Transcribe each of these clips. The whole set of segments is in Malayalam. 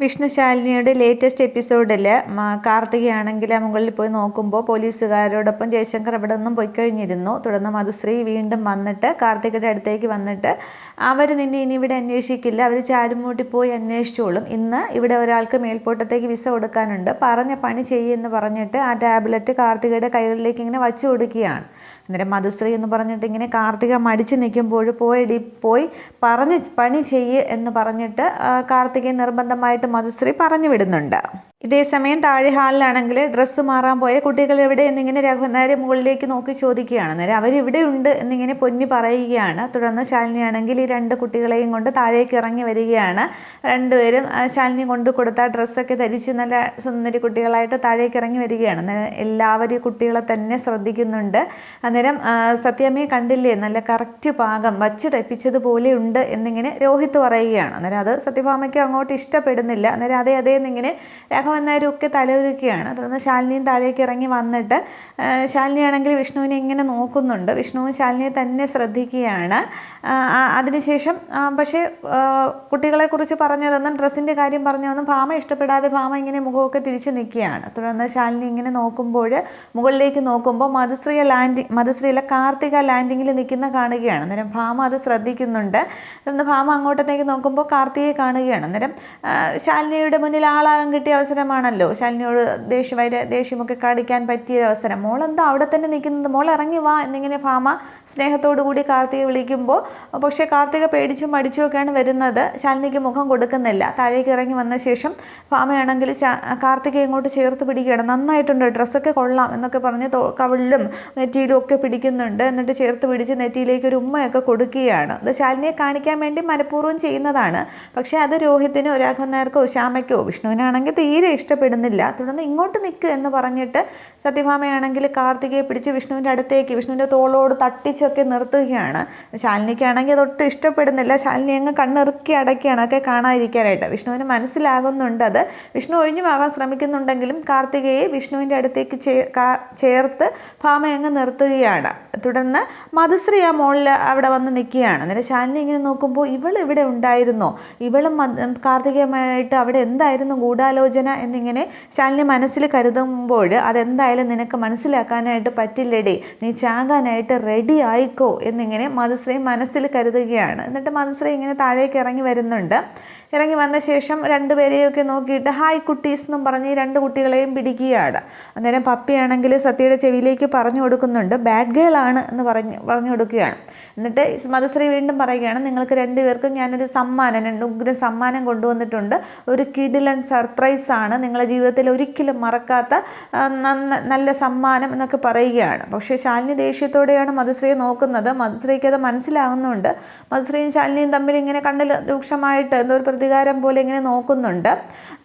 വിഷ്ണു ശാലിനിയുടെ ലേറ്റസ്റ്റ് എപ്പിസോഡിൽ കാർത്തികയാണെങ്കിൽ മുകളിൽ പോയി നോക്കുമ്പോൾ പോലീസുകാരോടൊപ്പം ജയശങ്കർ അവിടെ നിന്നും പോയി കഴിഞ്ഞിരുന്നു. തുടർന്ന് മധുശ്രീ വീണ്ടും വന്നിട്ട് കാർത്തികയുടെ അടുത്തേക്ക് വന്നിട്ട് അവർ നിന്നെ ഇനി ഇവിടെ അന്വേഷിക്കില്ല. അവർ ചാരുമൂട്ടി പോയി അന്വേഷിച്ചോളും. ഇന്ന് ഇവിടെ ഒരാൾക്ക് മേൽപ്പോട്ടത്തേക്ക് വിസ കൊടുക്കാനുണ്ട്. പറഞ്ഞ പണി ചെയ്യുമെന്ന് പറഞ്ഞിട്ട് ആ ടാബ്ലറ്റ് കാർത്തികയുടെ കൈകളിലേക്ക് ഇങ്ങനെ വച്ചു കൊടുക്കുകയാണ്. അന്നേരം മധുശ്രീ എന്ന് പറഞ്ഞിട്ട് ഇങ്ങനെ കാർത്തിക മടിച്ചു നിൽക്കുമ്പോൾ പോയി പോയി പറഞ്ഞ് പണി ചെയ്യ് എന്ന് പറഞ്ഞിട്ട് കാർത്തികയെ നിർബന്ധമായിട്ട് മധുശ്രീ പറഞ്ഞു വിടുന്നുണ്ട്. ഇതേസമയം താഴെ ഹാളിലാണെങ്കിൽ ഡ്രസ്സ് മാറാൻ പോയ കുട്ടികൾ എവിടെ എന്നിങ്ങനെ രഘുനാരെ മുകളിലേക്ക് നോക്കി ചോദിക്കുകയാണ്. അന്നേരം അവരിവിടെ ഉണ്ട് എന്നിങ്ങനെ പൊന്നി പറയുകയാണ്. തുടർന്ന് ശാലിനിയാണെങ്കിൽ ഈ രണ്ട് കുട്ടികളെയും കൊണ്ട് താഴേക്ക് ഇറങ്ങി വരികയാണ്. രണ്ടുപേരും ശാലിനി കൊണ്ട് കൊടുത്ത ഡ്രസ്സൊക്കെ ധരിച്ച് നല്ല സുന്ദരി കുട്ടികളായിട്ട് താഴേക്ക് ഇറങ്ങി വരികയാണ്. എല്ലാവരും കുട്ടികളെ തന്നെ ശ്രദ്ധിക്കുന്നുണ്ട്. അന്നേരം സത്യമേ കണ്ടില്ലേ നല്ല കറക്റ്റ് പാകം വച്ച് തപ്പിച്ചതുപോലെ ഉണ്ട് എന്നിങ്ങനെ രോഹിത് പറയുകയാണ്. അന്നേരം അത് സത്യഭാമയ്ക്ക് അങ്ങോട്ട് ഇഷ്ടപ്പെടുന്നില്ല. അന്നേരം അതേ അതേ എന്നിങ്ങനെ രാഘവൻ നായരും ഒക്കെ തലയൊരുക്കുകയാണ്. തുടർന്ന് ശാലിനിയും താഴേക്ക് ഇറങ്ങി വന്നിട്ട് ശാലിനിയാണെങ്കിൽ വിഷ്ണുവിനെ ഇങ്ങനെ നോക്കുന്നുണ്ട്. വിഷ്ണുവും ശാലിനിയെ തന്നെ ശ്രദ്ധിക്കുകയാണ്. അതിനുശേഷം പക്ഷേ കുട്ടികളെ കുട്ടികളെക്കുറിച്ച് പറഞ്ഞതെന്നും ഡ്രസ്സിന്റെ കാര്യം പറഞ്ഞതെന്നും ഭാമ ഇഷ്ടപ്പെടാതെ ഭാമ ഇങ്ങനെ മുഖമൊക്കെ തിരിച്ച് നിൽക്കുകയാണ്. തുടർന്ന് ശാലിനി ഇങ്ങനെ നോക്കുമ്പോൾ മുകളിലേക്ക് നോക്കുമ്പോൾ മധുശ്രീയ ലാൻഡിങ് മധുശ്രീയിലെ കാർത്തിക ലാൻഡിങ്ങിൽ നിൽക്കുന്ന കാണുകയാണ്. അന്നേരം ഭാമ അത് ശ്രദ്ധിക്കുന്നുണ്ട്. തുടർന്ന് ഭാമ അങ്ങോട്ടത്തേക്ക് നോക്കുമ്പോൾ കാർത്തികയെ കാണുകയാണ്. അന്നേരം ശാലിനിയുടെ മുന്നിൽ ആളാകാൻ കിട്ടിയ അവസരമാണല്ലോ ശാലിനിയോട് ദേഷ്യം വൈര ദേഷ്യമൊക്കെ കാണിക്കാൻ പറ്റിയ അവസരം. മോൾ എന്താ അവിടെ തന്നെ നിൽക്കുന്നത്? മോൾ ഇറങ്ങി വാ എന്നിങ്ങനെ ഭാമ സ്നേഹത്തോടു കൂടി കാർത്തിക വിളിക്കുമ്പോൾ പക്ഷേ കാർത്തിക പേടിച്ചും മടിച്ചുമൊക്കെയാണ് വരുന്നത്. ശാലിനിക്ക് മുഖം കൊടുക്കുന്നില്ല. താഴേക്ക് ഇറങ്ങി വന്ന ശേഷം ഭാമയാണെങ്കിൽ കാർത്തിക ഇങ്ങോട്ട് ചേർത്ത് പിടിക്കുകയാണ്. നന്നായിട്ടുണ്ട്. ഡ്രസ്സൊക്കെ കൊള്ളാം എന്നൊക്കെ പറഞ്ഞ് കവിളിലും നെറ്റിയിലും ഒക്കെ പിടിക്കുന്നുണ്ട്. എന്നിട്ട് ചേർത്ത് പിടിച്ച് നെറ്റിയിലേക്ക് ഒരു ഉമ്മയൊക്കെ കൊടുക്കുകയാണ്. അത് ശാലിനിയെ കാണിക്കാൻ വേണ്ടി മനഃപൂർവം ചെയ്യുന്നതാണ്. പക്ഷേ അത് രോഹിത്തിനോ രാഘവൻ നായർക്കോ ശ്യാമയ്ക്കോ വിഷ്ണുവിനാണെങ്കിൽ തീരെ ഇഷ്ടപ്പെടുന്നില്ല. തുടർന്ന് ഇങ്ങോട്ട് നിൽക്ക് എന്ന് പറഞ്ഞിട്ട് സത്യഭാമയാണെങ്കിൽ കാർത്തികയെ പിടിച്ച് വിഷ്ണുവിന്റെ അടുത്തേക്ക് വിഷ്ണുവിന്റെ തോളോട് തട്ടിച്ചൊക്കെ നിർത്തുകയാണ്. ശാലിനിക്കാണെങ്കിൽ അതൊട്ടും ഇഷ്ടപ്പെടുന്നില്ല. ശാലിനി അങ്ങ് കണ്ണിറുക്കി അടയ്ക്കുകയാണ്. അതൊക്കെ കാണാതിരിക്കാനായിട്ട്. വിഷ്ണുവിന് മനസ്സിലാകുന്നുണ്ട് അത്. വിഷ്ണു ഒഴിഞ്ഞു മാറാൻ ശ്രമിക്കുന്നുണ്ടെങ്കിലും കാർത്തികയെ വിഷ്ണുവിന്റെ അടുത്തേക്ക് ചേർത്ത് ഭാമ അങ്ങ് നിർത്തുകയാണ്. തുടർന്ന് മധുശ്രീ ആ മോളിൽ അവിടെ വന്ന് നിൽക്കുകയാണ്. അന്നേരം ശാലിനി ഇങ്ങനെ നോക്കുമ്പോൾ ഇവൾ ഇവിടെ ഉണ്ടായിരുന്നോ? ഇവളും കാർത്തികയുമായിട്ട് അവിടെ എന്തായിരുന്നു ഗൂഢാലോചന എന്നിങ്ങനെ ശാലിനി മനസ്സിൽ കരുതുമ്പോൾ അതെന്തായാലും നിനക്ക് മനസ്സിലാക്കാനായിട്ട് പറ്റില്ലടി. നീ ചാകാനായിട്ട് റെഡി ആയിക്കോ എന്നിങ്ങനെ മധുശ്രീ മനസ്സിൽ കരുതുകയാണ്. എന്നിട്ട് മധുശ്രീ ഇങ്ങനെ താഴേക്ക് ഇറങ്ങി വരുന്നുണ്ട്. ഇറങ്ങി വന്ന ശേഷം രണ്ടുപേരെയൊക്കെ നോക്കിയിട്ട് ഹായ് കുട്ടീസ് എന്നും പറഞ്ഞ് രണ്ട് കുട്ടികളെയും പിടിക്കുകയാണ്. അന്നേരം പപ്പിയാണെങ്കിൽ സത്യയുടെ ചെവിയിലേക്ക് പറഞ്ഞു കൊടുക്കുന്നുണ്ട് ബാഡ് ഗേൾ എന്ന് പറഞ്ഞ് പറഞ്ഞു കൊടുക്കുകയാണ്. എന്നിട്ട് മധുശ്രീ വീണ്ടും പറയുകയാണ് നിങ്ങൾക്ക് രണ്ടുപേർക്കും ഞാനൊരു സമ്മാനം രണ്ട് സമ്മാനം കൊണ്ടുവന്നിട്ടുണ്ട്. ഒരു കിഡിലൻ സർപ്രൈസ് ആണ്. നിങ്ങളുടെ ജീവിതത്തിൽ ഒരിക്കലും മറക്കാത്ത നല്ല സമ്മാനം എന്നൊക്കെ പറയുകയാണ്. പക്ഷേ ശാലിനി ദേഷ്യത്തോടെയാണ് മധുശ്രീയെ നോക്കുന്നത്. മധുശ്രീക്ക് അത് മനസ്സിലാകുന്നുണ്ട് മധുശ്രീയും ശാലിനിയും തമ്മിൽ ഇങ്ങനെ കണ്ണിൽ രൂക്ഷമായിട്ട് എന്തോ ഒരു പ്രതികാരം പോലെ ഇങ്ങനെ നോക്കുന്നുണ്ട്.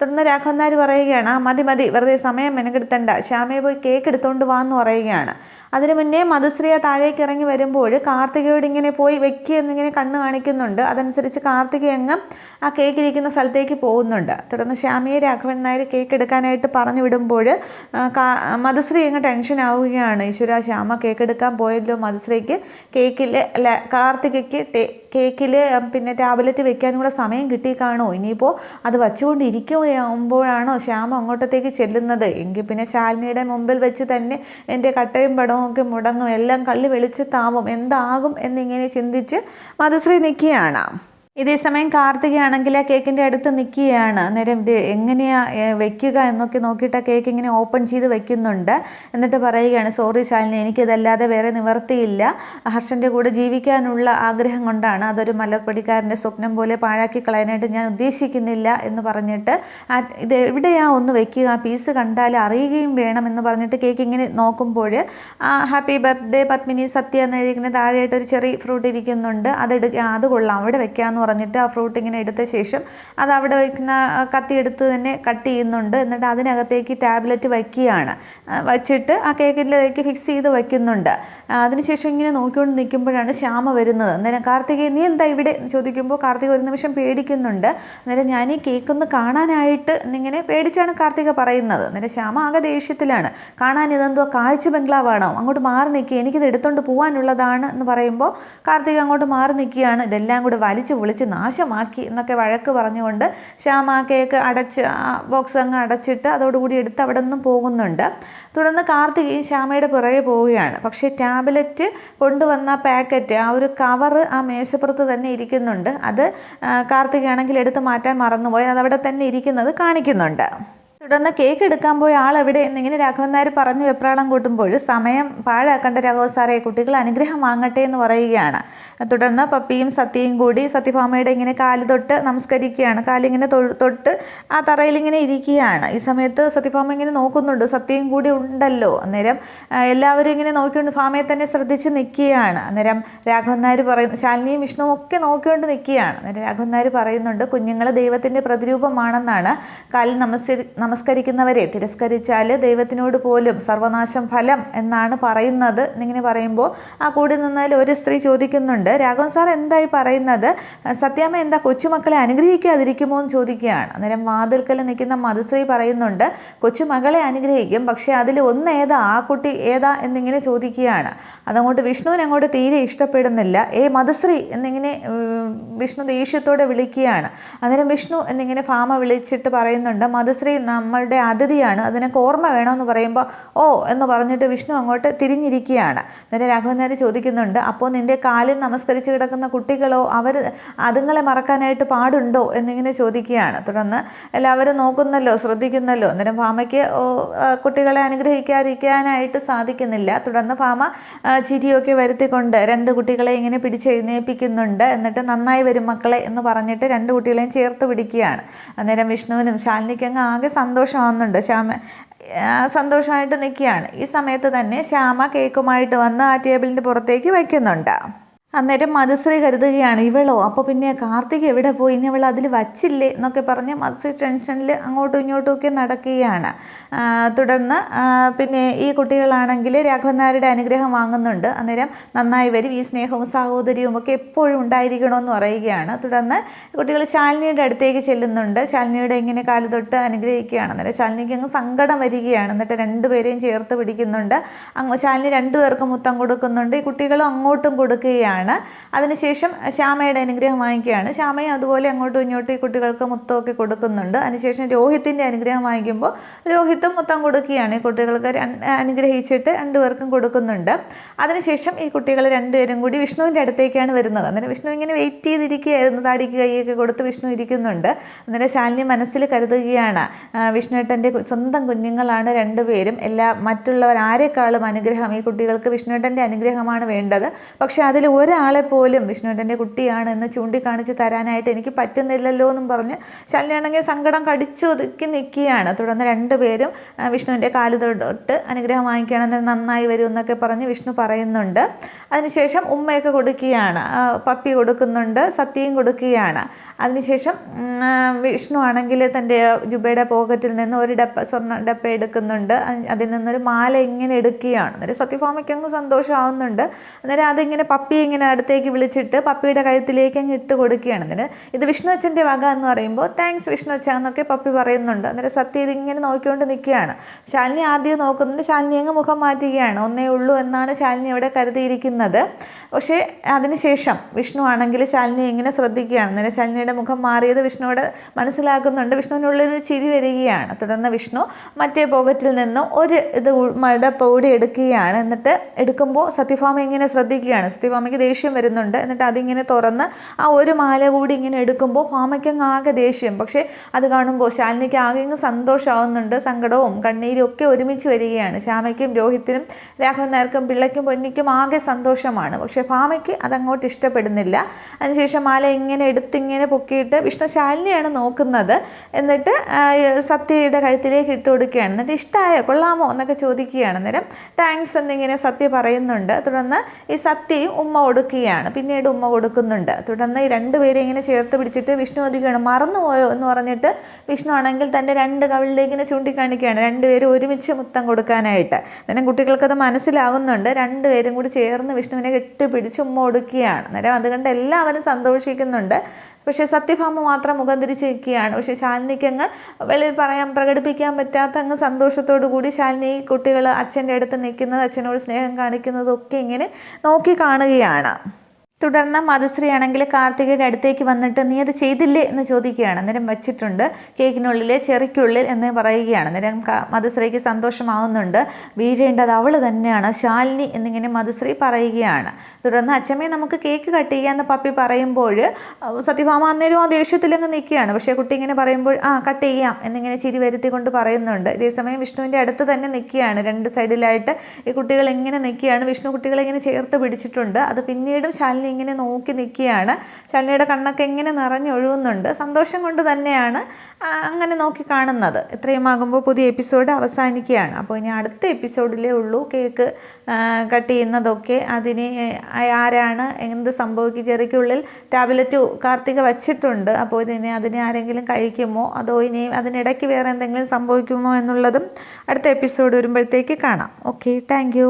തുടർന്ന് രാഘവൻ പറയുകയാണ് ആ മതി മതി. വെറുതെ സമയം മെനക്കെടുത്തണ്ട. ശ്യാമയെ പോയി കേക്ക് എടുത്തുകൊണ്ട് വാ എന്ന് പറയുകയാണ്. അതിനു മുന്നേ മധുശ്രീയ താഴേക്ക് ഇറങ്ങി വരുമ്പോൾ കാർത്തികയോട് ഇങ്ങനെ പോയി വെക്കുക എന്നിങ്ങനെ കണ്ണ് കാണിക്കുന്നുണ്ട്. അതനുസരിച്ച് കാർത്തിക അങ്ങ് ആ കേക്ക് ഇരിക്കുന്ന സ്ഥലത്തേക്ക് പോകുന്നുണ്ട്. തുടർന്ന് ശ്യാമിയെ രാഘവൻ നായർ കേക്ക് എടുക്കാനായിട്ട് പറഞ്ഞു വിടുമ്പോൾ മധുശ്രീ അങ്ങ് ടെൻഷൻ ആവുകയാണ്. ഈശ്വര ശ്യാമ കേക്ക് എടുക്കാൻ പോയല്ലോ മധുശ്രീക്ക്. കേക്കിൽ അല്ല കാർത്തികയ്ക്ക് കേക്കിൽ പിന്നെ ടാബ്ലറ്റ് വെക്കാനും കൂടെ സമയം കിട്ടി കാണുമോ ഇനിയിപ്പോൾ അത് വച്ചുകൊണ്ടിരിക്കുകയാകുമ്പോഴാണോ ശ്യാമ അങ്ങോട്ടത്തേക്ക് ചെല്ലുന്നത്? എങ്കിൽ പിന്നെ ശാലിനിയുടെ മുമ്പിൽ വെച്ച് തന്നെ എന്റെ കട്ടയും പടവും ഒക്കെ മുടങ്ങും. എല്ലാം കള്ളി വെളിച്ചത്താവും. എന്താകും എന്നിങ്ങനെ ചിന്തിച്ച് മധുശ്രീ നിൽക്കുകയാണ്. ഇതേസമയം കാർത്തികയാണെങ്കിൽ ആ കേക്കിന്റെ അടുത്ത് നിൽക്കുകയാണ്. അന്നേരം ഇത് എങ്ങനെയാണ് വെക്കുക എന്നൊക്കെ നോക്കിയിട്ട് ആ കേക്ക് ഇങ്ങനെ ഓപ്പൺ ചെയ്ത് വെക്കുന്നുണ്ട്. എന്നിട്ട് പറയുകയാണ് സോറി ശാലിനി എനിക്കിതല്ലാതെ വേറെ നിവർത്തിയില്ല. ഹർഷന്റെ കൂടെ ജീവിക്കാനുള്ള ആഗ്രഹം കൊണ്ടാണ് അതൊരു മലർപ്പടിക്കാരന്റെ സ്വപ്നം പോലെ പാഴാക്കി കളയാനായിട്ട് ഞാൻ ഉദ്ദേശിക്കുന്നില്ല എന്ന് പറഞ്ഞിട്ട് ഇത് എവിടെയാ ഒന്ന് വെക്കുക ആ പീസ് കണ്ടാൽ അറിയുകയും വേണം എന്ന് പറഞ്ഞിട്ട് കേക്ക് ഇങ്ങനെ നോക്കുമ്പോൾ ഹാപ്പി ബർത്ത്ഡേ പത്മിനി സത്യ എന്ന് എഴുതിക്കുന്ന താഴെയായിട്ട് ഒരു ചെറിയ ഫ്രൂട്ട് ഇരിക്കുന്നുണ്ട്. അതെടുക്കുക അത് കൊള്ളാം അവിടെ വെക്കാമെന്ന് പറഞ്ഞിട്ട് ആ ഫ്രൂട്ട് ഇങ്ങനെ എടുത്ത ശേഷം അത് അവിടെ വയ്ക്കുന്ന കത്തി എടുത്ത് തന്നെ കട്ട് ചെയ്യുന്നുണ്ട്. എന്നിട്ട് അതിനകത്തേക്ക് ടാബ്ലറ്റ് വയ്ക്കുകയാണ്. വച്ചിട്ട് ആ കേക്കിലേക്ക് ഫിക്സ് ചെയ്ത് വയ്ക്കുന്നുണ്ട്. അതിനുശേഷം ഇങ്ങനെ നോക്കിക്കൊണ്ട് നിൽക്കുമ്പോഴാണ് ശ്യാമ വരുന്നത്. അന്നേരം കാർത്തികേ നീ എന്താ ഇവിടെ? ചോദിക്കുമ്പോൾ കാർത്തിക ഒരു നിമിഷം പേടിക്കുന്നുണ്ട്. അന്നേരം ഞാൻ ഈ കേക്ക് ഒന്ന് കാണാനായിട്ട് എന്നിങ്ങനെ പേടിച്ചാണ് കാർത്തിക പറയുന്നത്. അന്നേരം ശ്യാമ ആകെ ദേഷ്യത്തിലാണ്. കാണാൻ ഇതെന്തോ കാഴ്ച ബംഗ്ലാവാണോ? അങ്ങോട്ട് മാറി നിൽക്കുക എനിക്കിത് എടുത്തുകൊണ്ട് പോകാനുള്ളതാണ് എന്ന് പറയുമ്പോൾ കാർത്തിക അങ്ങോട്ട് മാറി നിൽക്കുകയാണ്. ഇതെല്ലാം കൂടെ വലിച്ചു പൊളിച്ച് നാശമാക്കി എന്നൊക്കെ വഴക്ക് പറഞ്ഞുകൊണ്ട് ശ്യാമ ആ കേക്ക് അടച്ച് ബോക്സ് അങ്ങ് അടച്ചിട്ട് അതോടുകൂടി എടുത്ത് അവിടെ നിന്നും പോകുന്നുണ്ട്. തുടർന്ന് കാർത്തികയും ശ്യാമയുടെ പുറകെ പോവുകയാണ്. പക്ഷേ ടാബ്ലറ്റ് കൊണ്ടുവന്ന പാക്കറ്റ് ആ ഒരു കവറ് ആ മേശപ്പുറത്ത് തന്നെ ഇരിക്കുന്നുണ്ട്. അത് കാർത്തികയാണെങ്കിൽ എടുത്ത് മാറ്റാൻ മറന്നുപോയി. അതവിടെ തന്നെ ഇരിക്കുന്നത് കാണിക്കുന്നുണ്ട്. തുടർന്ന് കേക്ക് എടുക്കാൻ പോയ ആൾ എവിടെ എന്നിങ്ങനെ രാഘവൻ നായർ പറഞ്ഞ് വെപ്രാളം കൂട്ടുമ്പോൾ സമയം പാഴാക്കേണ്ട രാഘവ സാറേ കുട്ടികൾ അനുഗ്രഹം വാങ്ങട്ടെ എന്ന് പറയുകയാണ്. തുടർന്ന് പപ്പിയും സത്യയും കൂടി സത്യഭാമയുടെ ഇങ്ങനെ കാൽ തൊട്ട് നമസ്കരിക്കുകയാണ്. കാലിങ്ങനെ തൊട്ട് ആ തറയിൽ ഇങ്ങനെ ഇരിക്കുകയാണ്. ഈ സമയത്ത് സത്യഭാമ ഇങ്ങനെ നോക്കുന്നുണ്ട്. സത്യയും കൂടി ഉണ്ടല്ലോ. അന്നേരം എല്ലാവരും ഇങ്ങനെ നോക്കിക്കൊണ്ട് ഭാമയെ തന്നെ ശ്രദ്ധിച്ച് നിൽക്കുകയാണ്. അന്നേരം രാഘവൻ നായർ പറയുന്നു ശാലിനിയും വിഷ്ണുവും ഒക്കെ നോക്കിക്കൊണ്ട് നിൽക്കുകയാണ്. അന്നേരം രാഘവൻ നായർ പറയുന്നുണ്ട് കുഞ്ഞുങ്ങൾ ദൈവത്തിന്റെ പ്രതിരൂപമാണെന്നാണ് കാലിൽ നമസ്കരി നമസ്കരിക്കുന്നവരെ തിരസ്കരിച്ചാൽ ദൈവത്തിനോട് പോലും സർവനാശം ഫലം എന്നാണ് പറയുന്നത്. എന്നിങ്ങനെ പറയുമ്പോൾ ആ കൂടി നിന്നാൽ ഒരു സ്ത്രീ ചോദിക്കുന്നുണ്ട് രാഘവൻ സാർ എന്തായി പറയുന്നത്? സത്യാമ്മ എന്താ കൊച്ചുമക്കളെ അനുഗ്രഹിക്കാതിരിക്കുമോ? എന്ന് ചോദിക്കുകയാണ്. അന്നേരം വാതിൽക്കൽ നിൽക്കുന്ന മധുശ്രീ പറയുന്നുണ്ട് കൊച്ചുമകളെ അനുഗ്രഹിക്കും പക്ഷേ അതിൽ ഒന്ന് ഏതാ? ആ കുട്ടി ഏതാ? എന്നിങ്ങനെ ചോദിക്കുകയാണ്. അതങ്ങോട്ട് വിഷ്ണുവിനെ അങ്ങോട്ട് തീരെ ഇഷ്ടപ്പെടുന്നില്ല. ഏ മധുശ്രീ എന്നിങ്ങനെ വിഷ്ണു ദേഷ്യത്തോടെ വിളിക്കുകയാണ്. അന്നേരം വിഷ്ണു എന്നിങ്ങനെ ഫാമ വിളിച്ചിട്ട് പറയുന്നുണ്ട് മധുശ്രീ നമ്മളുടെ അതിഥിയാണ്. അതിനൊക്കെ ഓർമ്മ വേണമെന്ന് പറയുമ്പോൾ ഓ എന്ന് പറഞ്ഞിട്ട് വിഷ്ണു അങ്ങോട്ട് തിരിഞ്ഞിരിക്കുകയാണ്. നേരെ രാഘവൻ നായർ ചോദിക്കുന്നുണ്ട് അപ്പോൾ നിന്റെ കാലിൽ നമസ്കരിച്ച് കിടക്കുന്ന കുട്ടികളോ അവർ അതുങ്ങളെ മറക്കാനായിട്ട് പാടുണ്ടോ? എന്നിങ്ങനെ ചോദിക്കുകയാണ്. തുടർന്ന് എല്ലാവരും നോക്കുന്നല്ലോ ശ്രദ്ധിക്കുന്നല്ലോ. അന്നേരം ഫാമയ്ക്ക് കുട്ടികളെ അനുഗ്രഹിക്കാതിരിക്കാനായിട്ട് സാധിക്കുന്നില്ല. തുടർന്ന് ഫാമ ചിരിയൊക്കെ വരുത്തിക്കൊണ്ട് രണ്ട് കുട്ടികളെ ഇങ്ങനെ പിടിച്ചെഴുന്നേൽപ്പിക്കുന്നുണ്ട് എന്നിട്ട് നന്നായി വരും മക്കളെ എന്ന് പറഞ്ഞിട്ട് രണ്ട് കുട്ടികളെയും ചേർത്ത് പിടിക്കുകയാണ്. അന്നേരം വിഷ്ണുവിനും ശാലിനിക്കങ്ങ് ആകെ സന്തോഷമാവുന്നുണ്ട്. ശ്യാമ സന്തോഷമായിട്ട് നിൽക്കുകയാണ്. ഈ സമയത്ത് തന്നെ ശ്യാമ കേക്കുമായിട്ട് വന്ന് ആ ടേബിളിന്റെ പുറത്തേക്ക് വയ്ക്കുന്നുണ്ട്. അന്നേരം മധുശ്രീ കരുതുകയാണ് ഇവളോ അപ്പോൾ പിന്നെ കാർത്തിക് എവിടെ പോയി? ഇനി ഇവൾ അതിൽ വച്ചില്ലേ? എന്നൊക്കെ പറഞ്ഞ് മധുശ്രീ ടെൻഷനിൽ അങ്ങോട്ടും ഇങ്ങോട്ടും ഒക്കെ നടക്കുകയാണ്. തുടർന്ന് പിന്നെ ഈ കുട്ടികളാണെങ്കിൽ രാഘവൻ നായരുടെ അനുഗ്രഹം വാങ്ങുന്നുണ്ട്. അന്നേരം നന്നായി വരും. ഈ സ്നേഹവും സഹോദരിയും ഒക്കെ എപ്പോഴും ഉണ്ടായിരിക്കണമെന്ന് പറയുകയാണ്. തുടർന്ന് കുട്ടികൾ ശാലിനിയുടെ അടുത്തേക്ക് ചെല്ലുന്നുണ്ട്. ശാലിനിയുടെ ഇങ്ങനെ കാൽ തൊട്ട് അനുഗ്രഹിക്കുകയാണ്. അന്നേരം ശാലിനിക്ക് അങ്ങ് സങ്കടം വരികയാണ്. എന്നിട്ട് രണ്ടുപേരെയും ചേർത്ത് പിടിക്കുന്നുണ്ട്. അങ്ങ് ശാലിനി രണ്ടുപേർക്കും മുത്തം കൊടുക്കുന്നുണ്ട്. ഈ കുട്ടികളും അങ്ങോട്ടും കൊടുക്കുകയാണ്. അതിനുശേഷം ശ്യാമയുടെ അനുഗ്രഹം വാങ്ങിക്കുകയാണ്. ശ്യാമയും അതുപോലെ അങ്ങോട്ടും ഇങ്ങോട്ടും ഈ കുട്ടികൾക്ക് മുത്തമൊക്കെ കൊടുക്കുന്നുണ്ട്. അതിനുശേഷം രോഹിത്തിന്റെ അനുഗ്രഹം വാങ്ങിക്കുമ്പോൾ രോഹിത്തും മുത്തം കൊടുക്കുകയാണ്. ഈ കുട്ടികൾക്ക് അനുഗ്രഹിച്ചിട്ട് രണ്ടുപേർക്കും കൊടുക്കുന്നുണ്ട്. അതിനുശേഷം ഈ കുട്ടികൾ രണ്ടുപേരും കൂടി വിഷ്ണുവിന്റെ അടുത്തേക്കാണ് വരുന്നത്. അന്നേരം വിഷ്ണു ഇങ്ങനെ വെയിറ്റ് ചെയ്തിരിക്കുകയായിരുന്നു. താടിക്ക് കൈയൊക്കെ കൊടുത്ത് വിഷ്ണു ഇരിക്കുന്നുണ്ട്. അന്നേരം ശാലിനി മനസ്സിൽ കരുതുകയാണ് വിഷ്ണുട്ടന്റെ സ്വന്തം കുഞ്ഞുങ്ങളാണ് രണ്ടുപേരും. എല്ലാ മറ്റുള്ളവർ ആരെക്കാളും അനുഗ്രഹം ഈ കുട്ടികൾക്ക് വിഷ്ണുട്ടന്റെ അനുഗ്രഹമാണ് വേണ്ടത്. പക്ഷേ അതിൽ ഒരാളെ പോലും വിഷ്ണുവിന്റെ കുട്ടിയാണ് എന്ന് ചൂണ്ടിക്കാണിച്ച് തരാനായിട്ട് എനിക്ക് പറ്റുന്നില്ലല്ലോ എന്നും പറഞ്ഞ് ശല്യാണെങ്കിൽ സങ്കടം കടിച്ചു ഒതുക്കി നിൽക്കുകയാണ്. തുടർന്ന് രണ്ടുപേരും വിഷ്ണുവിന്റെ കാൽ തൊട്ട് അനുഗ്രഹം വാങ്ങിക്കുകയാണെങ്കിൽ നന്നായി വരും എന്നൊക്കെ പറഞ്ഞ് വിഷ്ണു പറയുന്നുണ്ട്. അതിനുശേഷം ഉമ്മയൊക്കെ കൊടുക്കുകയാണ്. പപ്പി കൊടുക്കുന്നുണ്ട് സത്യയും കൊടുക്കുകയാണ്. അതിനുശേഷം വിഷ്ണു ആണെങ്കിൽ തന്റെ ജുബയുടെ പോക്കറ്റിൽ നിന്ന് ഒരു ഡപ്പ സ്വർണ ഡപ്പ എടുക്കുന്നുണ്ട്. അതിൽ നിന്നൊരു മാല ഇങ്ങനെ എടുക്കുകയാണ്. അന്നേരം സത്യഭാമയ്ക്ക് അങ്ങ് സന്തോഷമാവുന്നുണ്ട്. അന്നേരം അതിങ്ങനെ പപ്പി ഇങ്ങനെ അടുത്തേക്ക് വിളിച്ചിട്ട് പപ്പിയുടെ കഴുത്തിലേക്ക് അങ്ങ് ഇട്ട് കൊടുക്കുകയാണ്. അതിന് ഇത് വിഷ്ണു അച്ഛന്റെ വക എന്ന് പറയുമ്പോൾ താങ്ക്സ് വിഷ്ണു അച്ഛ എന്നൊക്കെ പപ്പി പറയുന്നുണ്ട്. അന്നേരം സത്യ ഇതിങ്ങനെ നോക്കിക്കൊണ്ട് നിൽക്കുകയാണ്. ശാലിനി ആദ്യം നോക്കുന്നുണ്ട്. ശാലിനി അങ്ങ് മുഖം മാറ്റുകയാണ്. ഒന്നേ ഉള്ളൂ എന്നാണ് ശാലിനി അവിടെ കരുതിയിരിക്കുന്നത്. പക്ഷേ അതിനുശേഷം വിഷ്ണു ആണെങ്കിൽ ശാലിനി ഇങ്ങനെ ശ്രദ്ധിക്കുകയാണ്. അന്നേരം ശാലിനിയുടെ മുഖം മാറിയത് വിഷ്ണുവിടെ മനസ്സിലാക്കുന്നുണ്ട്. വിഷ്ണുവിനുള്ളിൽ ചിരി വരികയാണ്. തുടർന്ന് വിഷ്ണു മറ്റേ പോക്കറ്റിൽ നിന്ന് ഒരു ഇത് മട പൗടി എടുക്കുകയാണ്. എന്നിട്ട് എടുക്കുമ്പോൾ സത്യഭാമ ഇങ്ങനെ ശ്രദ്ധിക്കുകയാണ്. സത്യഭാമയ്ക്ക് ദേഷ്യം വരുന്നുണ്ട്. എന്നിട്ട് അതിങ്ങനെ തുറന്ന് ആ ഒരു മാല കൂടി ഇങ്ങനെ എടുക്കുമ്പോൾ ഭാമയ്ക്ക് അങ്ങ് ആകെ ദേഷ്യം. പക്ഷേ അത് കാണുമ്പോൾ ശാലിനിക്ക് ആകെ അങ്ങ് സന്തോഷമാവുന്നുണ്ട് സങ്കടവും കണ്ണീരും ഒക്കെ ഒരുമിച്ച് വരികയാണ്. ശ്യാമയ്ക്കും രോഹിത്തിനും രാഘവൻ നായർക്കും പിള്ളയ്ക്കും പൊന്നിക്കും ആകെ സന്തോഷമാണ്. പക്ഷേ ഭാമയ്ക്ക് അതങ്ങോട്ട് ഇഷ്ടപ്പെടുന്നില്ല. അതിനുശേഷം മാല ഇങ്ങനെ എടുത്തിങ്ങനെ പൊക്കിയിട്ട് വിഷ്ണു ശാലിനിയാണ് നോക്കുന്നത്. എന്നിട്ട് സത്യയുടെ കഴുത്തിലേക്ക് ഇട്ട് കൊടുക്കുകയാണ്. എന്നിട്ട് ഇഷ്ടമായോ കൊള്ളാമോ? എന്നൊക്കെ ചോദിക്കുകയാണ്. അന്നേരം താങ്ക്സ് എന്നിങ്ങനെ സത്യ പറയുന്നുണ്ട്. തുടർന്ന് ഈ സത്യയും ഉമ്മ കൊടുക്കുകയാണ്. പിന്നീട് ഉമ്മ കൊടുക്കുന്നുണ്ട്. തുടർന്ന് ഈ രണ്ടുപേരെ ഇങ്ങനെ ചേർത്ത് പിടിച്ചിട്ട് വിഷ്ണു ഒതുക്കുകയാണ് മറന്നുപോയോ എന്ന് പറഞ്ഞിട്ട് വിഷ്ണു ആണെങ്കിൽ തന്റെ രണ്ട് കവിളിലേക്ക് ഇങ്ങനെ ചൂണ്ടിക്കാണിക്കുകയാണ്. രണ്ടുപേരും ഒരുമിച്ച് മുത്തം കൊടുക്കാനായിട്ട്. അന്നേരം കുട്ടികൾക്കത് മനസ്സിലാകുന്നുണ്ട് രണ്ടുപേരും കൂടി ചേർന്ന് വിഷ്ണുവിനെ കെട്ടിപ്പിടിച്ച് ഉമ്മ കൊടുക്കുകയാണ്. അന്നേരം അതുകൊണ്ട് എല്ലാവരും സന്തോഷിക്കുന്നുണ്ട്. പക്ഷേ സത്യഭാമ മാത്രം മുഖം തിരിച്ചിരിക്കുകയാണ്. പക്ഷേ ശാലിനിക്ക് അങ്ങ് വെളിയിൽ പറയാൻ പ്രകടിപ്പിക്കാൻ പറ്റാത്ത അങ്ങ് സന്തോഷത്തോടു കൂടി ശാലിനി കുട്ടികൾ അച്ഛന്റെ അടുത്ത് നിൽക്കുന്നത് അച്ഛനോട് സ്നേഹം കാണിക്കുന്നതൊക്കെ ഇങ്ങനെ നോക്കി കാണുകയാണ്. തുടർന്ന് മധുശ്രീ ആണെങ്കിൽ കാർത്തികയുടെ അടുത്തേക്ക് വന്നിട്ട് നീ അത് ചെയ്തില്ലേ? എന്ന് ചോദിക്കുകയാണ്. അന്നേരം വെച്ചിട്ടുണ്ട്. കേക്കിനുള്ളിൽ ചെറിക്കുള്ളിൽ എന്ന് പറയുകയാണ്. അന്നേരം മധുശ്രീക്ക് സന്തോഷമാവുന്നുണ്ട്. വീഴേണ്ടത് അവൾ തന്നെയാണ്. ശാലിനി എന്നിങ്ങനെ മധുശ്രീ പറയുകയാണ്. തുടർന്ന് അച്ഛമ്മേ നമുക്ക് കേക്ക് കട്ട് ചെയ്യാമെന്ന് പപ്പി പറയുമ്പോൾ സത്യഭാമ അന്നേരം ആ ദേഷ്യത്തിലങ്ങ് നിൽക്കുകയാണ്. പക്ഷേ കുട്ടി ഇങ്ങനെ പറയുമ്പോൾ ആ കട്ട് ചെയ്യാം എന്നിങ്ങനെ ചിരി വരുത്തിക്കൊണ്ട് പറയുന്നുണ്ട്. ഇതേസമയം വിഷ്ണുവിന്റെ അടുത്ത് തന്നെ നിൽക്കുകയാണ്. രണ്ട് സൈഡിലായിട്ട് ഈ കുട്ടികൾ എങ്ങനെ നിൽക്കുകയാണ്. വിഷ്ണു കുട്ടികളെ ഇങ്ങനെ ചേർത്ത് പിടിച്ചിട്ടുണ്ട്. അത് പിന്നീടും ശാലിനി ഇങ്ങനെ നോക്കി നിൽക്കുകയാണ്. ശാലിനിയുടെ കണ്ണൊക്കെ എങ്ങനെ നിറഞ്ഞൊഴുകുന്നുണ്ട് സന്തോഷം കൊണ്ട് തന്നെയാണ് അങ്ങനെ നോക്കി കാണുന്നത്. ഇത്രയും ആകുമ്പോൾ പുതിയ എപ്പിസോഡ് അവസാനിക്കുകയാണ്. അപ്പോൾ ഇനി അടുത്ത എപ്പിസോഡിലേ ഉള്ളൂ കേക്ക് കട്ട് ചെയ്യുന്നതൊക്കെ. അതിന് ആരാണ് എന്ത് സംഭവിക്കും? ചെറിക്കുള്ളിൽ ടാബ്ലറ്റ് കാർത്തിക വച്ചിട്ടുണ്ട്. അപ്പോൾ ഇതിനെ അതിനെ ആരെങ്കിലും കഴിക്കുമോ? അതോ ഇനി അതിനിടയ്ക്ക് വേറെ എന്തെങ്കിലും സംഭവിക്കുമോ എന്നുള്ളതും അടുത്ത എപ്പിസോഡ് വരുമ്പോഴത്തേക്ക് കാണാം. Okay thank